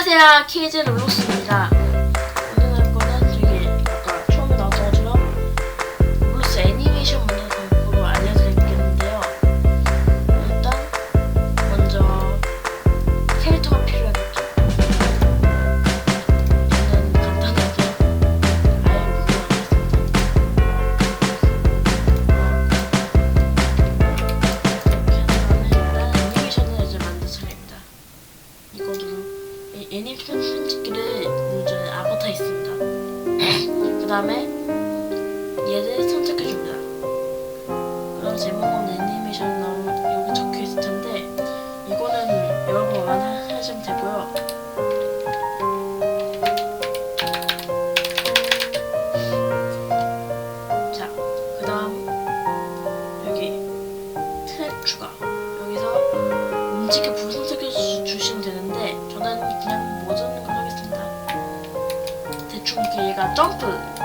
안녕하세요. 케이즈 롤록스입니다. 애니편 사진찍기를 요즘 아바타 있습니다. 그 다음에 얘를 선택해줍니다. 그럼 제목은 애니메이션 제가 점프.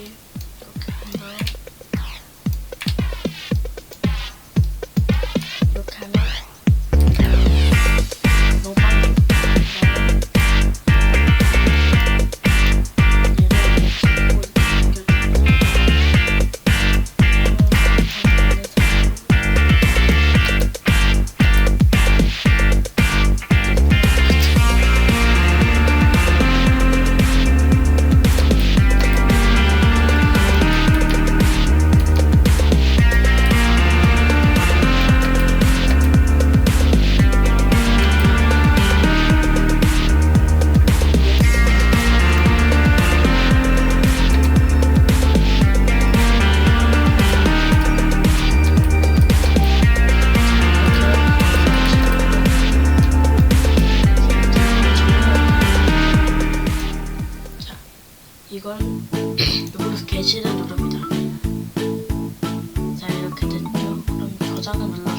you. 배치를 누릅니다. 자 이렇게 됐죠. 그럼 저장을 눌러.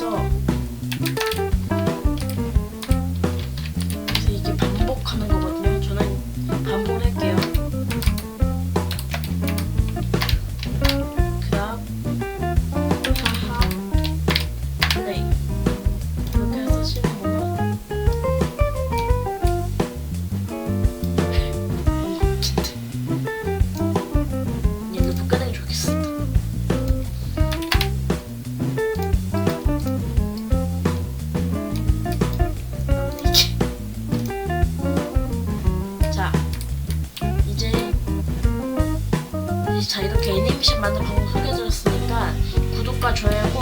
해서 많은 방법 소개해드렸으니까 구독과 좋아요 꼭